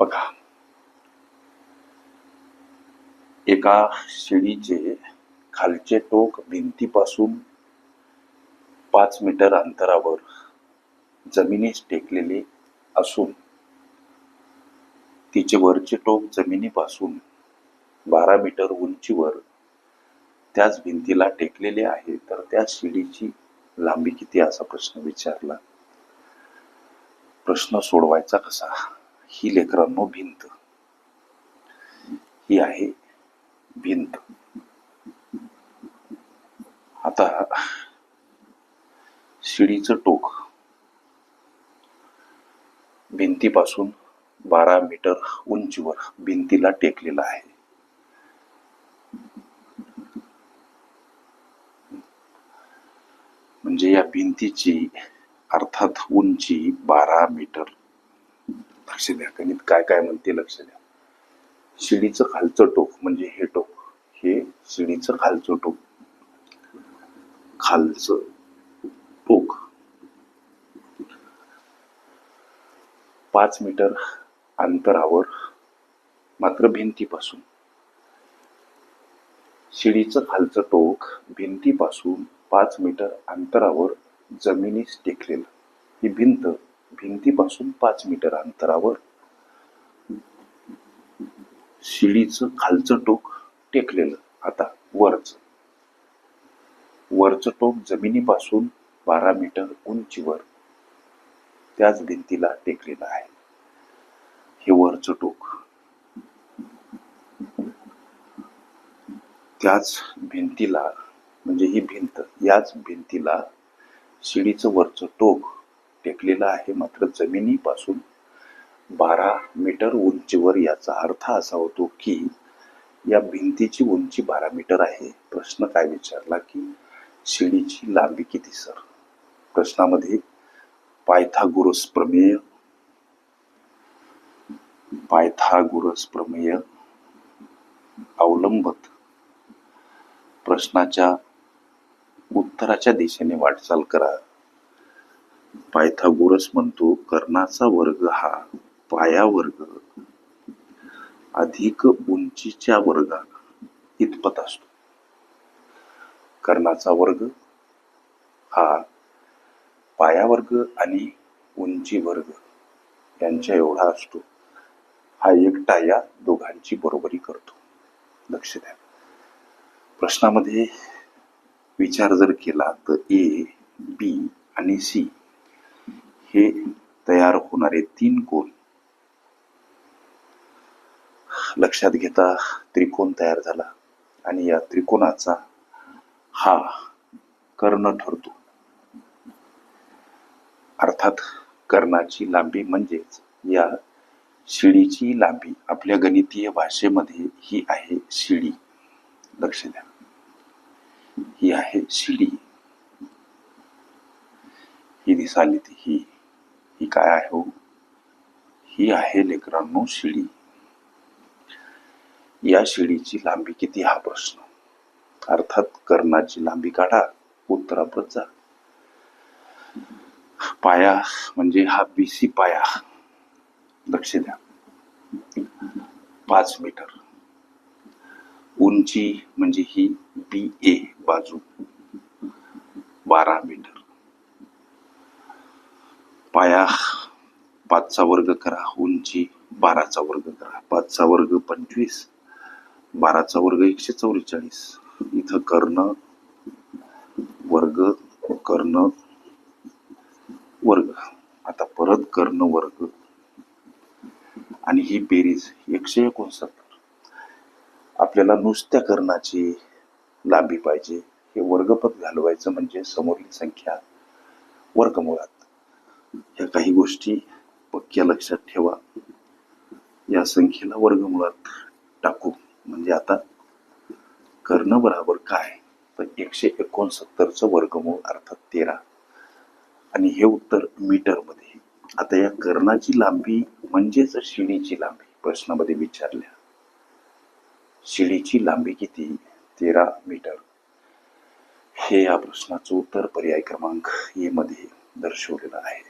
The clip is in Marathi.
बघा. एका शिडीचे खालचे टोक भिंतीपासून पाच मीटर अंतरावर जमिनीस टेकलेले असून तिचे वरचे टोक जमिनीपासून बारा मीटर उंचीवर त्याच भिंतीला टेकलेले आहे. तर त्या शिडीची लांबी किती असा प्रश्न विचारला. प्रश्न सोडवायचा कसा? ही लेकरांनो भिंत. ही आहे भिंत. आता शिडीचं टोक. भिंतीपासून बारा मीटर उंचीवर भिंतीला टेकलेला आहे. म्हणजे या भिंतीची अर्थात उंची बारा मीटर. लक्ष द्या. गणित काय काय म्हणते लक्ष द्या. शिडीचं खालचं टोक म्हणजे हे टोक. हे शिडीचं खालचं टोक. खालचं टोक. पाच मीटर अंतरावर मात्र भिंतीपासून. शिडीचं खालचं टोक भिंतीपासून पाच मीटर अंतरावर जमिनीस टेकलेलं. ही भिंत भिंतीपासून पाच मीटर अंतरावर शिडीचं खालचं टोक टेकलेलं आता वरचं. वरचं टोक जमिनीपासून बारा मीटर उंचीवर त्याच भिंतीला टेकलेलं आहे. हे वरचं टोक. त्याच भिंतीला म्हणजे ही भिंत याच भिंतीला शिडीचं वरचं टोक टेकलेलं आहे मात्र जमिनीपासून बारा मीटर उंचीवर याचा अर्थ असा होतो की या भिंतीची उंची बारा मीटर आहे. प्रश्न काय विचारला की शिडीची लांबी किती सर? प्रश्नामध्ये पायथागोरस प्रमेय पायथागोरस प्रमेय अवलंबत प्रश्नाच्या उत्तराच्या दिशेने वाटचाल करा. पायथागोरस म्हणतो कर्णाचा वर्ग हा पाया वर्ग. अधिक उंचीच्या वर्गा इतपत असतो. कर्णाचा वर्ग हा पाया वर्ग आणि उंची वर्ग यांच्या एवढा असतो. हा एकटा या दोघांची बरोबरी करतो. लक्ष द्या. प्रश्नामध्ये विचार जर केला तर ए बी आणि सी हे तयार होणारे तीन कोण? लक्षात घेता त्रिकोण तयार झाला आणि या त्रिकोणाचा हा कर्ण ठरतो. अर्थात कर्णाची लांबी म्हणजेच या शिडीची लांबी आपल्या गणितीय भाषेमध्ये ही आहे शिडी. लक्ष द्या. ही आहे शिडी. ही दिसाली ती ही ही काय आहे हो? ही आहे लेकरांनो शिडी. या शिडीची लांबी किती हा प्रश्न? अर्थात कर्णाची लांबी काढा उत्तराप्रत जा. पाया म्हणजे हा बीसी पाया. लक्ष द्या. पाच मीटर. उंची म्हणजे ही बी ए बाजू. बारा मीटर. पाया पाचचा वर्ग करा उंची बाराचा वर्ग करा. पाचचा वर्ग पंचवीस बाराचा वर्ग एकशे चौवेचाळीस इथं कर्ण वर्ग कर्ण वर्ग. आता परत कर्ण वर्ग. आणि ही बेरीज एकशे एकोणसत्तर. आपल्याला नुसत्या कर्णाची लांबी पाहिजे. हे वर्गपद घालवायचं म्हणजे समोरील संख्या वर्गमुळात. ह्या काही गोष्टी पक्क्या लक्षात ठेवा. या संख्येला वर्गमुळात टाकू. म्हणजे आता कर्ण बरोबर काय? तर एकशे एकोणसत्तरचं वर्गमूळ अर्थात तेरा. आणि हे उत्तर मीटरमध्ये. आता या कर्णाची लांबी म्हणजेच शिडीची लांबी. प्रश्नामध्ये विचारल्या. शिडीची लांबी किती? तेरा मीटर. हे या प्रश्नाचं उत्तर पर्याय क्रमांक ए मध्ये दर्शवलेलं आहे.